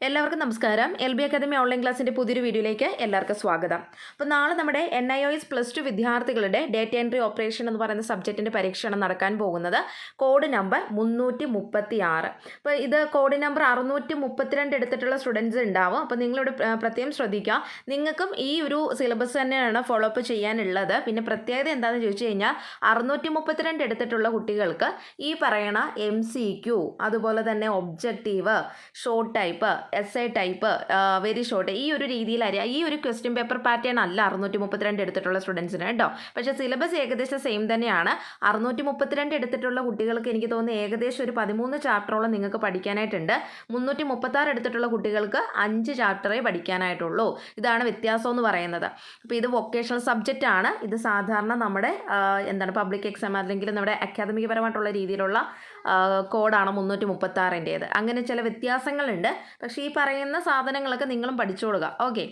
എല്ലാവർക്കും നമസ്കാരം. L B academy online ക്ലാസ്സിന്റെ പുതിയൊരു വീഡിയോയിലേക്ക് എല്ലാവർക്കും സ്വാഗതം. അപ്പോൾ നാളെ നമ്മുടെ N I O S plus two വിദ്യാർത്ഥികളുടെ ഡേറ്റ എൻട്രി ഓപ്പറേഷൻ എന്ന് പറയുന്ന സബ്ജക്റ്റിന്റെ പരീക്ഷയാണ് നടക്കാൻ പോകുന്നത്. കോഡ് നമ്പർ മുന്നൂറ്റി മുപ്പത്തി ആറ് അപ്പോൾ ഇത് കോഡ് നമ്പർ അറുന്നൂറ്റി മുപ്പത്തിരണ്ട് എടുത്തിട്ടുള്ള സ്റ്റുഡൻസ് ഉണ്ടാവും. അപ്പോൾ നിങ്ങളിവിടെ പ്ര- പ്രത്യേകം ശ്രദ്ധിക്കുക. നിങ്ങൾക്കും ഈ ഒരു സിലബസ് തന്നെയാണ് ഫോളോ അപ്പ് ചെയ്യാനുള്ളത്. പിന്നെ പ്രത്യേകത എന്താണെന്ന് ചോദിച്ചു കഴിഞ്ഞാൽ അറുന്നൂറ്റി മുപ്പത്തിരണ്ട് എടുത്തിട്ടുള്ള കുട്ടികൾക്ക് ഈ പറയണ എം സി ക്യു അതുപോലെ തന്നെ objective short type S I type very short ഈ ഒരു രീതിയിലായിരിക്കും ഈ ഒരു ക്വസ്റ്റ്യൻ പേപ്പർ പാറ്റേൺ അല്ല അറുന്നൂറ്റി മുപ്പത്തിരണ്ട് എടുത്തിട്ടുള്ള സ്റ്റുഡൻസിന് കേട്ടോ പക്ഷേ സിലബസ് ഏകദേശം സെയിം തന്നെയാണ്. അറുന്നൂറ്റി മുപ്പത്തിരണ്ട് എടുത്തിട്ടുള്ള കുട്ടികൾക്ക് എനിക്ക് തോന്നുന്നു ഏകദേശം ഒരു പതിമൂന്ന് ചാപ്റ്ററോളം നിങ്ങൾക്ക് പഠിക്കാനായിട്ടുണ്ട്. മുന്നൂറ്റി മുപ്പത്താറ് എടുത്തിട്ടുള്ള കുട്ടികൾക്ക് അഞ്ച് ചാപ്റ്ററേ പഠിക്കാനായിട്ടുള്ളൂ. ഇതാണ് വ്യത്യാസം എന്ന് പറയുന്നത്. അപ്പോൾ ഇത് വൊക്കേഷണൽ സബ്ജക്റ്റ് ആണ്. ഇത് സാധാരണ നമ്മുടെ എന്താണ് പബ്ലിക് എക്സാം അല്ലെങ്കിൽ നമ്മുടെ അക്കാദമിക പരമായിട്ടുള്ള രീതിയിലുള്ള കോഡാണ് മുന്നൂറ്റി മുപ്പത്താറിന്റേത് അങ്ങനെ ചില വ്യത്യാസങ്ങളുണ്ട്. പക്ഷേ ഈ പറയുന്ന സാധനങ്ങളൊക്കെ നിങ്ങളും പഠിച്ചോളുക ഓക്കെ.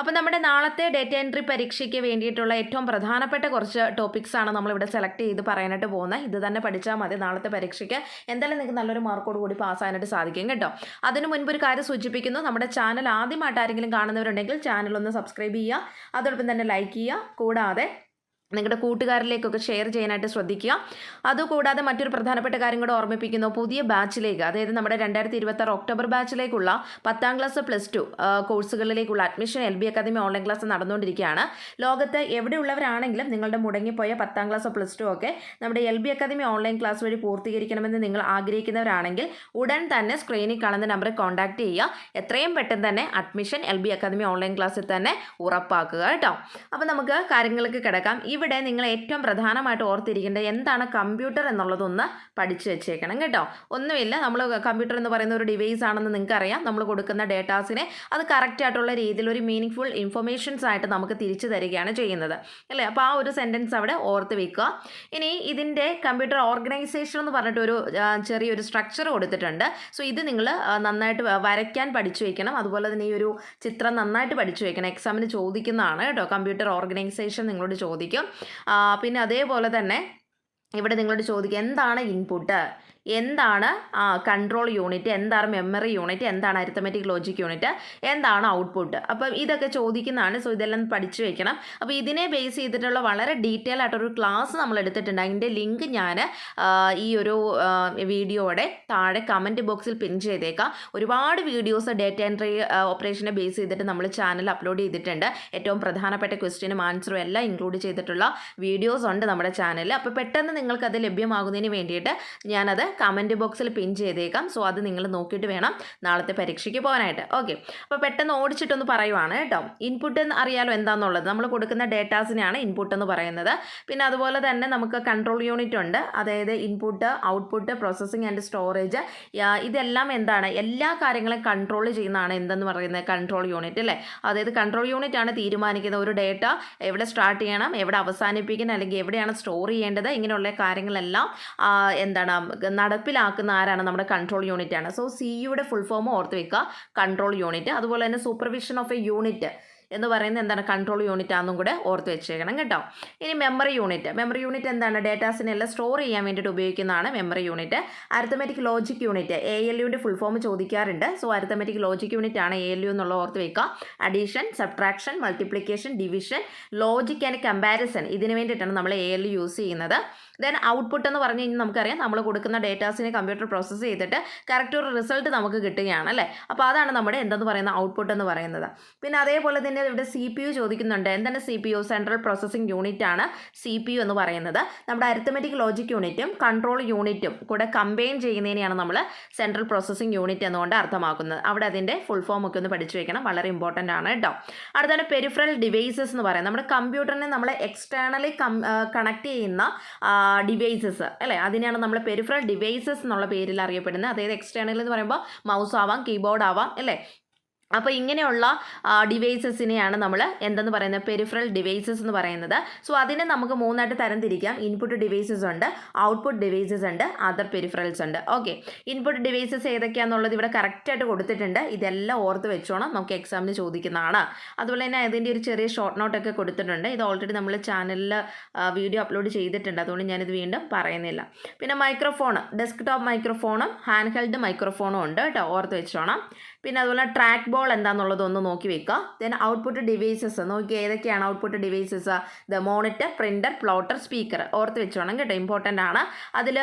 അപ്പോൾ നമ്മുടെ നാളത്തെ ഡേറ്റ എൻട്രി പരീക്ഷയ്ക്ക് വേണ്ടിയിട്ടുള്ള ഏറ്റവും പ്രധാനപ്പെട്ട കുറച്ച് ടോപ്പിക്സാണ് നമ്മളിവിടെ സെലക്ട് ചെയ്ത് പറയാനായിട്ട് പോകുന്നത്. ഇത് തന്നെ പഠിച്ചാൽ മതി. നാളത്തെ പരീക്ഷയ്ക്ക് എന്തായാലും നിങ്ങൾക്ക് നല്ലൊരു മാർക്കോട് കൂടി പാസ്സാനായിട്ട് സാധിക്കും കേട്ടോ. അതിന് മുൻപ് ഒരു കാര്യം സൂചിപ്പിക്കുന്നു. നമ്മുടെ ചാനൽ ആദ്യമായിട്ട് ആരെങ്കിലും കാണുന്നവരുണ്ടെങ്കിൽ ചാനൽ ഒന്ന് സബ്സ്ക്രൈബ് ചെയ്യുക. അതോടൊപ്പം തന്നെ ലൈക്ക് ചെയ്യുക. കൂടാതെ നിങ്ങളുടെ കൂട്ടുകാരിലേക്കൊക്കെ ഷെയർ ചെയ്യാനായിട്ട് ശ്രദ്ധിക്കുക. അതുകൂടാതെ മറ്റൊരു പ്രധാനപ്പെട്ട കാര്യം കൂടെ ഓർമ്മിപ്പിക്കുന്നു. പുതിയ ബാച്ചിലേക്ക് അതായത് നമ്മുടെ രണ്ടായിരത്തി ഇരുപത്താറ് ഒക്ടോബർ ബാച്ചിലേക്കുള്ള പത്താം class plus two കോഴ്സുകളിലേക്കുള്ള admission L B academy online class നടന്നുകൊണ്ടിരിക്കുകയാണ്. ലോകത്ത് എവിടെയുള്ളവരാണെങ്കിലും നിങ്ങളുടെ മുടങ്ങിപ്പോയ പത്താം ക്ലാസ് പ്ലസ് ടു ഒക്കെ നമ്മുടെ L B academy online class വഴി പൂർത്തീകരിക്കണമെന്ന് നിങ്ങൾ ആഗ്രഹിക്കുന്നവരാണെങ്കിൽ ഉടൻ തന്നെ സ്ക്രീനിൽ കാണുന്ന നമ്പറിൽ കോൺടാക്ട് ചെയ്യുക. എത്രയും പെട്ടെന്ന് തന്നെ admission L B academy online ക്ലാസ്സിൽ തന്നെ ഉറപ്പാക്കുക കേട്ടോ. അപ്പോൾ നമുക്ക് കാര്യങ്ങൾക്ക് കിടക്കാം. ഇവിടെ നിങ്ങൾ ഏറ്റവും പ്രധാനമായിട്ട് ഓർത്തിരിക്കേണ്ടത് എന്താണ് കമ്പ്യൂട്ടർ എന്നുള്ളതൊന്ന് പഠിച്ചു വെച്ചേക്കണം കേട്ടോ. ഒന്നുമില്ല നമ്മൾ കമ്പ്യൂട്ടർ എന്ന് പറയുന്ന ഒരു ഡിവൈസ് ആണെന്ന് നിങ്ങൾക്കറിയാം. നമ്മൾ കൊടുക്കുന്ന ഡേറ്റാസിനെ അത് കറക്റ്റ് ആയിട്ടുള്ള രീതിയിൽ ഒരു മീനിങ് ഫുൾ ഇൻഫർമേഷൻസ് ആയിട്ട് നമുക്ക് തിരിച്ചു തരികയാണ് ചെയ്യുന്നത്. അല്ലേ? അപ്പോൾ ആ ഒരു സെന്റൻസ് അവിടെ ഓർത്ത് വെക്കുക. ഇനി ഇതിന്റെ കമ്പ്യൂട്ടർ ഓർഗനൈസേഷൻ എന്ന് പറഞ്ഞിട്ട് ഒരു ചെറിയൊരു സ്ട്രക്ചർ കൊടുത്തിട്ടുണ്ട്. സോ ഇത് നിങ്ങൾ നന്നായിട്ട് വരയ്ക്കാൻ പഠിച്ചു വയ്ക്കണം അതുപോലെ തന്നെ ഈ ഒരു ചിത്രം നന്നായിട്ട് പഠിച്ചു വയ്ക്കണം എക്സാമിന് ചോദിക്കുന്നതാണ് കേട്ടോ. കമ്പ്യൂട്ടർ ഓർഗനൈസേഷൻ നിങ്ങളോട് ചോദിക്കും. പിന്നെ അതേപോലെ തന്നെ ഇവിടെ നിങ്ങളോട് ചോദിക്കുക എന്താണ് ഇൻപുട്ട് എന്താണ് കൺട്രോൾ യൂണിറ്റ് എന്താണ് മെമ്മറി യൂണിറ്റ് എന്താണ് അരിത്തമെറ്റിക് ലോജിക് യൂണിറ്റ് എന്താണ് ഔട്ട്പുട്ട് അപ്പം ഇതൊക്കെ ചോദിക്കുന്നതാണ്. സോ ഇതെല്ലാം പഠിച്ചു വെക്കണം. അപ്പോൾ ഇതിനെ ബേസ് ചെയ്തിട്ടുള്ള വളരെ ഡീറ്റെയിൽ ആയിട്ടൊരു ക്ലാസ് നമ്മൾ എടുത്തിട്ടുണ്ട്. അതിന്റെ ലിങ്ക് ഞാൻ ഈ ഒരു വീഡിയോയുടെ താഴെ കമന്റ് ബോക്സിൽ പിൻ ചെയ്തേക്കാം. ഒരുപാട് വീഡിയോസ് ഡേറ്റ എൻട്രി ഓപ്പറേഷനെ ബേസ് ചെയ്തിട്ട് നമ്മൾ ചാനൽ അപ്ലോഡ് ചെയ്തിട്ടുണ്ട്. ഏറ്റവും പ്രധാനപ്പെട്ട ക്വസ്റ്റ്യനും ആൻസറും എല്ലാം ഇൻക്ലൂഡ് ചെയ്തിട്ടുള്ള വീഡിയോസ് ഉണ്ട് നമ്മുടെ ചാനലിൽ അപ്പോൾ പെട്ടെന്ന് നിങ്ങൾക്കത് ലഭ്യമാകുന്നതിന് വേണ്ടിയിട്ട് ഞാനത് കമന്റ് ബോക്സിൽ പിൻ ചെയ്തേക്കാം. സോ അത് നിങ്ങൾ നോക്കിയിട്ട് വേണം നാളത്തെ പരീക്ഷയ്ക്ക് പോകാനായിട്ട്. ഓക്കെ അപ്പോൾ പെട്ടെന്ന് ഓടിച്ചിട്ടൊന്ന് പറയുവാണ് കേട്ടോ. ഇൻപുട്ട് എന്ന് അറിയാലോ എന്താണെന്നുള്ളത് നമ്മൾ കൊടുക്കുന്ന ഡേറ്റാസിനെയാണ് ഇൻപുട്ട് എന്ന് പറയുന്നത്. പിന്നെ അതുപോലെ തന്നെ നമുക്ക് കൺട്രോൾ യൂണിറ്റ് ഉണ്ട്. അതായത് input output processing and storage ഇതെല്ലാം എന്താണ്? എല്ലാ കാര്യങ്ങളും കൺട്രോൾ ചെയ്യുന്നതാണ് എന്തെന്ന് പറയുന്നത്? കൺട്രോൾ യൂണിറ്റ് അല്ലേ? അതായത് കൺട്രോൾ യൂണിറ്റ് ആണ് തീരുമാനിക്കുന്നത്. ഒരു ഡേറ്റ എവിടെ സ്റ്റാർട്ട് ചെയ്യണം എവിടെ അവസാനിപ്പിക്കണം അല്ലെങ്കിൽ എവിടെയാണ് സ്റ്റോർ ചെയ്യേണ്ടത്? ഇങ്ങനെയുള്ള കാര്യങ്ങളെല്ലാം എന്താണ് നടപ്പിലാക്കുന്ന ആരാണ്? നമ്മുടെ കൺട്രോൾ യൂണിറ്റ് ആണ്. സോ സി യുടെ ഫുൾ ഫോം ഓർത്ത് വെക്കുക. കൺട്രോൾ യൂണിറ്റ് അതുപോലെ തന്നെ സൂപ്പർവിഷൻ ഓഫ് എ യൂണിറ്റ് എന്ന് പറയുന്നത് എന്താണ്? കൺട്രോൾ യൂണിറ്റ് ആണെന്നും കൂടെ ഓർത്ത് വെച്ചേക്കണം കേട്ടോ. ഇനി മെമ്മറി യൂണിറ്റ് മെമ്മറി യൂണിറ്റ് എന്താണ്? ഡേറ്റാസിനെ എല്ലാം സ്റ്റോർ ചെയ്യാൻ വേണ്ടിയിട്ട് ഉപയോഗിക്കുന്നതാണ് memory unit arithmetic logic unit A L യുവിന്റെ full form ചോദിക്കാറുണ്ട്. സോ അരിത്തമെറ്റിക് ലോജിക് യൂണിറ്റ് ആണ് എ എൽ യു എന്നുള്ള ഓർത്ത് വെക്കുക. Addition subtraction multiplication division logic and comparison ഇതിന് വേണ്ടിയിട്ടാണ് നമ്മൾ എ എൽ യൂസ് ചെയ്യുന്നത്. ദെൻ ഔട്ട്പുട്ട് എന്ന് പറഞ്ഞു കഴിഞ്ഞാൽ നമുക്കറിയാം നമ്മൾ കൊടുക്കുന്ന ഡേറ്റാസിനെ കമ്പ്യൂട്ടർ പ്രോസസ്സ് ചെയ്തിട്ട് കറക്റ്റ് ഒരു റിസൾട്ട് നമുക്ക് കിട്ടുകയാണ് അല്ലേ? അപ്പോൾ അതാണ് നമ്മുടെ എന്തെന്ന് പറയുന്ന ഔട്ട്പുട്ട് എന്ന് പറയുന്നത്. പിന്നെ അതേപോലെ തന്നെ ഇവിടെ സി പി യു ചോദിക്കുന്നുണ്ട്. എന്താണ് C P U central processing unit ആണ് സി പി യു എന്ന് പറയുന്നത്. നമ്മുടെ അരിത്തമെറ്റിക് ലോജിക് യൂണിറ്റും കൺട്രോൾ യൂണിറ്റും കൂടെ കമ്പൈൻ ചെയ്യുന്നതിനെയാണ് നമ്മൾ സെൻട്രൽ പ്രോസസ്സിംഗ് യൂണിറ്റ് എന്നുകൊണ്ട് അർത്ഥമാക്കുന്നത്. അവിടെ അതിന്റെ ഫുൾ ഫോം ഒക്കെ ഒന്ന് പഠിച്ചു വെക്കണം. വളരെ ഇമ്പോർട്ടന്റ് ആണ് കേട്ടോ. അടുത്താണ് പെരിഫറൽ ഡിവൈസസ് എന്ന് പറയുന്നത്. നമ്മുടെ കമ്പ്യൂട്ടറിനെ നമ്മൾ എക്സ്റ്റേണലി കണക്ട് ചെയ്യുന്ന ഡിവൈസസ് അല്ലേ? അതിനെയാണ് നമ്മൾ പെരിഫറൽ ഡിവൈസസ് എന്നുള്ള പേരിൽ അറിയപ്പെടുന്നത്. അതായത് എക്സ്റ്റേണൽ എന്ന് പറയുമ്പോൾ മൗസ് ആവാം കീബോർഡ് ആവാം അല്ലേ? അപ്പോൾ ഇങ്ങനെയുള്ള ഡിവൈസസിനെയാണ് നമ്മൾ എന്തെന്ന് പറയുന്നത്? പെരിഫറൽ ഡിവൈസസ് എന്ന് പറയുന്നത്. സോ അതിനെ നമുക്ക് മൂന്നായിട്ട് തരംതിരിക്കാം. ഇൻപുട്ട് ഡിവൈസസ് ഉണ്ട് ഔട്ട്പുട്ട് ഡിവൈസസ് ഉണ്ട് അതർ പെരിഫറൽസ് ഉണ്ട്. ഓക്കെ ഇൻപുട്ട് ഡിവൈസസ് ഏതൊക്കെയാണെന്നുള്ളത് ഇവിടെ കറക്റ്റായിട്ട് കൊടുത്തിട്ടുണ്ട്. ഇതെല്ലാം ഓർത്ത് വെച്ചോണം. നമുക്ക് എക്സാമിന് ചോദിക്കുന്നതാണ്. അതുപോലെ തന്നെ അതിന്റെ ഒരു ചെറിയ ഷോർട്ട് നോട്ടൊക്കെ കൊടുത്തിട്ടുണ്ട്. ഇത് ഓൾറെഡി നമ്മൾ ചാനലിൽ വീഡിയോ അപ്ലോഡ് ചെയ്തിട്ടുണ്ട്. അതുകൊണ്ട് ഞാനിത് വീണ്ടും പറയുന്നില്ല. പിന്നെ മൈക്രോഫോൺ ഡെസ്ക്ടോപ്പ് മൈക്രോഫോണും ഹാൻഡ് ഹെൽഡ് മൈക്രോഫോണും ഉണ്ട് കേട്ടോ. ഓർത്ത് വെച്ചോണം. പിന്നെ അതുപോലെ ട്രാക്ക് ബോൾ എന്താണെന്നുള്ളത് ഒന്ന് നോക്കി വെക്കുക ദെൻ ഔട്ട്പുട്ട് ഡിവൈസസ് നോക്കി ഏതൊക്കെയാണ് output devices the monitor printer plotter speaker ഓർത്ത് വെച്ചോണം കേട്ടോ ഇമ്പോർട്ടന്റ് ആണ്. അതിൽ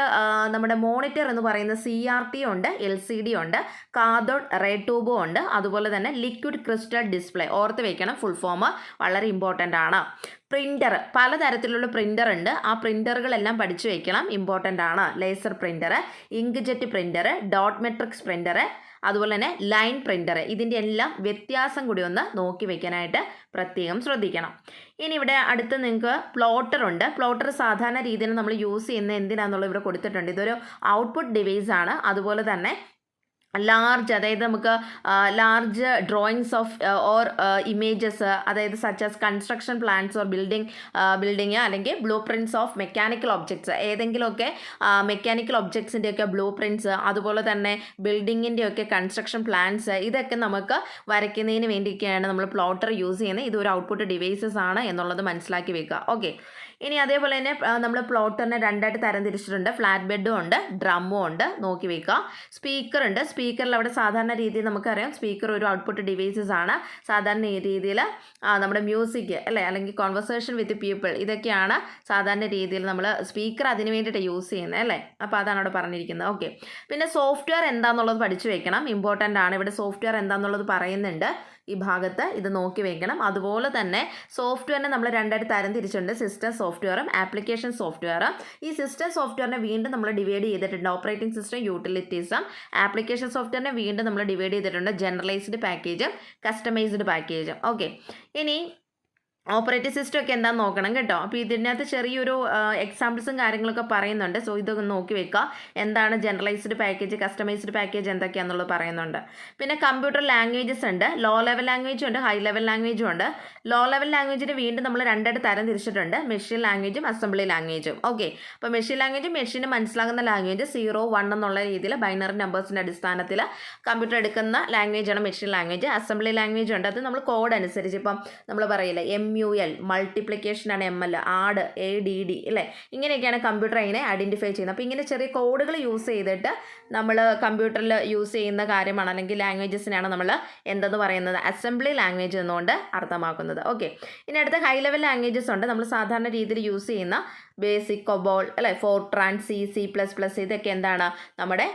നമ്മുടെ മോണിറ്റർ എന്ന് പറയുന്ന സി ആർ ടി ഉണ്ട് എൽ സി ഡി ഉണ്ട് കാതോഡ് റേ ട്യൂബും ഉണ്ട് അതുപോലെ തന്നെ ലിക്വിഡ് ക്രിസ്റ്റൽ ഡിസ്പ്ലേ ഓർത്ത് വെക്കണം ഫുൾ ഫോം വളരെ ഇമ്പോർട്ടന്റ് ആണ്. പ്രിന്റർ പലതരത്തിലുള്ള പ്രിന്റർ ഉണ്ട്. ആ പ്രിന്ററുകളെല്ലാം പഠിച്ചു വയ്ക്കണം ഇമ്പോർട്ടന്റ് ആണ്. Laser printer ink jet printer dot matrix printer അതുപോലെ തന്നെ ലൈൻ പ്രിന്റർ ഇതിന്റെ എല്ലാം വ്യത്യാസം കൂടി ഒന്ന് നോക്കി വയ്ക്കാനായിട്ട് പ്രത്യേകം ശ്രദ്ധിക്കണം. ഇനി ഇവിടെ അടുത്ത് നിങ്ങൾക്ക് പ്ലോട്ടർ ഉണ്ട്. പ്ലോട്ടർ സാധാരണ രീതിയിൽ നമ്മൾ യൂസ് ചെയ്യുന്ന എന്തിനാണെന്നുള്ളത് ഇവിടെ കൊടുത്തിട്ടുണ്ട്. ഇതൊരു ഔട്ട്പുട്ട് ഡിവൈസ് ആണ്. അതുപോലെ തന്നെ ലാർജ് അതായത് നമുക്ക് large drawings of or images അതായത് such as construction plans or building building അല്ലെങ്കിൽ blueprints of mechanical objects ഏതെങ്കിലുമൊക്കെ മെക്കാനിക്കൽ ഒബ്ജക്ട്സിന്റെയൊക്കെ ബ്ലൂ പ്രിന്റ്സ് അതുപോലെ തന്നെ ബിൽഡിങ്ങിന്റെയൊക്കെ കൺസ്ട്രക്ഷൻ പ്ലാൻസ് ഇതൊക്കെ നമുക്ക് വരയ്ക്കുന്നതിന് വേണ്ടിയൊക്കെയാണ് നമ്മൾ പ്ലോട്ടർ യൂസ് ചെയ്യുന്നത്. ഇതൊരു ഔട്ട്പുട്ട് ഡിവൈസസ് ആണ് എന്നുള്ളത് മനസ്സിലാക്കി വെക്കുക. ഓക്കെ ഇനി അതേപോലെ തന്നെ നമ്മൾ പ്ലോട്ടറിനെ രണ്ടായിട്ട് തരം തിരിച്ചിട്ടുണ്ട് ഫ്ലാറ്റ് ബെഡും ഉണ്ട് ഡ്രമ്മും ഉണ്ട് നോക്കി വെക്കുക. സ്പീക്കർ ഉണ്ട്. സ്പീക്കറിൽ അവിടെ സാധാരണ രീതിയിൽ നമുക്കറിയാം സ്പീക്കർ ഒരു ഔട്ട്പുട്ട് ഡിവൈസസ് ആണ്. സാധാരണ രീതിയിൽ നമ്മുടെ മ്യൂസിക് അല്ലേ? അല്ലെങ്കിൽ കോൺവെർസേഷൻ വിത്ത് പീപ്പിൾ ഇതൊക്കെയാണ് സാധാരണ രീതിയിൽ നമ്മൾ സ്പീക്കർ അതിന് വേണ്ടിയിട്ട് യൂസ് ചെയ്യുന്നത് അല്ലേ? അപ്പോൾ അതാണ് അവിടെ പറഞ്ഞിരിക്കുന്നത്. ഓക്കെ പിന്നെ സോഫ്റ്റ്വെയർ എന്താണെന്നുള്ളത് പഠിച്ചു വെക്കണം. ഇമ്പോർട്ടന്റ് ആണ്. ഇവിടെ സോഫ്റ്റ്വെയർ എന്താണെന്നുള്ളത് പറയുന്നുണ്ട്. ഈ ഭാഗത്ത് ഇത് നോക്കി വെക്കണം. അതുപോലെ തന്നെ സോഫ്റ്റ്വെയറിനെ നമ്മൾ രണ്ടായിട്ട് തരം തിരിച്ചിട്ടുണ്ട്. സിസ്റ്റം സോഫ്റ്റ്വെയറും ആപ്ലിക്കേഷൻ സോഫ്റ്റ്വെയറും ഈ സിസ്റ്റം സോഫ്റ്റ്വെയറിനെ വീണ്ടും നമ്മൾ ഡിവൈഡ് ചെയ്തിട്ടുണ്ട്. ഓപ്പറേറ്റിംഗ് സിസ്റ്റം യൂട്ടിലിറ്റീസും ആപ്ലിക്കേഷൻ സോഫ്റ്റ്വെയറിനെ വീണ്ടും നമ്മൾ ഡിവൈഡ് ചെയ്തിട്ടുണ്ട്. ജനറലൈസ്ഡ് പാക്കേജും കസ്റ്റമൈസ്ഡ് പാക്കേജും ഓക്കെ ഇനി ഓപ്പറേറ്റിംഗ് സിസ്റ്റം ഒക്കെ എന്താ നോക്കണം കേട്ടോ. അപ്പോൾ ഇതിനകത്ത് ചെറിയൊരു എക്സാമ്പിൾസും കാര്യങ്ങളൊക്കെ പറയുന്നുണ്ട്. സോ ഇതൊക്കെ നോക്കി വെക്കുക എന്താണ് ജനറലൈസ്ഡ് പാക്കേജ് കസ്റ്റമൈസ്ഡ് പാക്കേജ് എന്തൊക്കെയാണെന്നുള്ളത് പറയുന്നുണ്ട്. പിന്നെ കമ്പ്യൂട്ടർ ലാംഗ്വേജസ് ഉണ്ട്. ലോ ലെവൽ ലാംഗ്വേജും ഉണ്ട് ഹൈ ലെവൽ ലാംഗ്വേജും ഉണ്ട്. ലോ ലെവൽ ലാംഗ്വേജിന് വീണ്ടും നമ്മൾ രണ്ടായിട്ട് തരം തിരിച്ചിട്ടുണ്ട്. മെഷീൻ ലാംഗ്വേജും അസംബ്ലി ലാംഗ്വേജും ഓക്കെ അപ്പോൾ മെഷീൻ ലാംഗ്വേജ് മെഷീന് മനസ്സിലാകുന്ന ലാംഗ്വേജ് സീറോ വൺ എന്നുള്ള രീതിയിൽ ബൈനറി നമ്പേഴ്സിന്റെ അടിസ്ഥാനത്തിൽ കമ്പ്യൂട്ടർ എടുക്കുന്ന ലാംഗ്വേജാണ് മെഷീൻ ലാംഗ്വേജ് അസംബ്ലി ലാംഗ്വേജ് ഉണ്ട്. അത് നമ്മൾ കോഡ് അനുസരിച്ച് ഇപ്പം നമ്മൾ പറയില്ല M U L മൾട്ടിപ്ലിക്കേഷനാണ് M L add A D D അല്ലേ ഇങ്ങനെയൊക്കെയാണ് കമ്പ്യൂട്ടർ അതിനെ ഐഡന്റിഫൈ ചെയ്യുന്നത്. അപ്പോൾ ഇങ്ങനെ ചെറിയ കോഡുകൾ യൂസ് ചെയ്തിട്ട് നമ്മൾ കമ്പ്യൂട്ടറിൽ യൂസ് ചെയ്യുന്ന കാര്യമാണ് അല്ലെങ്കിൽ ലാംഗ്വേജസിനാണ് നമ്മൾ എന്തെന്ന് പറയുന്നത് അസംബ്ലി ലാംഗ്വേജ് എന്നുകൊണ്ട് അർത്ഥമാക്കുന്നത്. ഓക്കെ ഇനി അടുത്ത ഹൈ ലെവൽ ലാംഗ്വേജസ് ഉണ്ട്. നമ്മൾ സാധാരണ രീതിയിൽ യൂസ് ചെയ്യുന്ന ബേസിക് കൊബോൾ അല്ലേ FORTRAN C C plus plus ഇതൊക്കെ എന്താണ്? നമ്മുടെ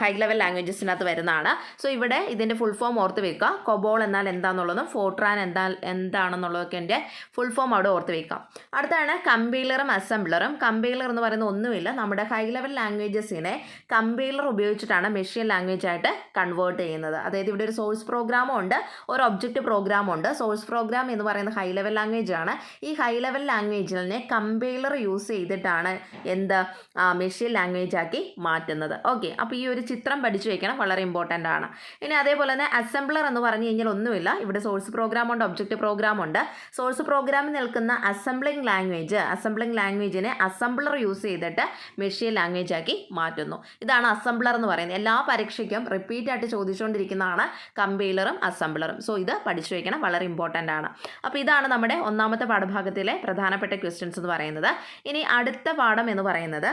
ഹൈ ലെവൽ ലാംഗ്വേജസിനകത്ത് വരുന്നതാണ്. സോ ഇവിടെ ഇതിന്റെ ഫുൾ ഫോം ഓർത്ത് വെക്കുക. കൊബോൾ എന്നാൽ എന്താണെന്നുള്ളതും ഫോർട്രാൻ എന്താ എന്താണെന്നുള്ളതൊക്കെ എന്റെ ഫുൾ ഫോം അവിടെ ഓർത്ത് വെക്കാം. അടുത്താണ് കമ്പീലറും അസംബ്ലറും കമ്പീലർ എന്ന് പറയുന്ന ഒന്നുമില്ല. നമ്മുടെ ഹൈ ലെവൽ ലാംഗ്വേജസിനെ കമ്പൈലർ ഉപയോഗിച്ചിട്ടാണ് മെഷീൻ ലാംഗ്വേജ് ആയിട്ട് കൺവേർട്ട് ചെയ്യുന്നത്. അതായത് ഇവിടെ ഒരു സോഴ്സ് പ്രോഗ്രാമും ഉണ്ട് ഒരു ഒബ്ജക്റ്റ് പ്രോഗ്രാമും ഉണ്ട്. സോഴ്സ് പ്രോഗ്രാം എന്ന് പറയുന്ന ഹൈ ലെവൽ ലാംഗ്വേജ് ആണ്. ഈ ഹൈ ലെവൽ ലാംഗ്വേജിനെ കമ്പൈലർ യൂസ് ചെയ്തിട്ടാണ് എന്ത് മെഷീൻ ലാംഗ്വേജ് ആക്കി മാറ്റുന്നത്. ഓക്കെ അപ്പോൾ ഈ ഒരു ചിത്രം പഠിച്ചു വെക്കണം. വളരെ ഇമ്പോർട്ടന്റ് ആണ്. ഇനി അതേപോലെ തന്നെ അസംബ്ലർ എന്ന് പറഞ്ഞു കഴിഞ്ഞാൽ ഒന്നുമില്ല. ഇവിടെ സോഴ്സ് പ്രോഗ്രാം ഉണ്ട് ഒബ്ജക്റ്റ് പ്രോഗ്രാം ഉണ്ട്. സോഴ്സ് പ്രോഗ്രാമിൽ നിൽക്കുന്ന അസംബ്ലിംഗ് ലാംഗ്വേജ് അസംബ്ലിംഗ് ലാംഗ്വേജിനെ അസംബ്ലർ യൂസ് ചെയ്തിട്ട് മെഷീൻ ലാംഗ്വേജ് ആക്കി മാറ്റുന്നു. ഇതാണ് അസംബ്ലർ എന്ന് പറയുന്നത്. എല്ലാ പരീക്ഷയ്ക്കും റിപ്പീറ്റ് ആയിട്ട് ചോദിച്ചുകൊണ്ടിരിക്കുന്നതാണ് കമ്പൈലറും അസംബ്ലറും സോ ഇത് പഠിച്ചു വയ്ക്കണം വളരെ ഇമ്പോർട്ടന്റ് ആണ്. അപ്പോൾ ഇതാണ് നമ്മുടെ ഒന്നാമത്തെ പാഠഭാഗത്തിലെ പ്രധാനപ്പെട്ട ക്വസ്റ്റ്യൻസ് എന്ന് പറയുന്നത്. ഇനി അടുത്ത പാഠം എന്ന് പറയുന്നത്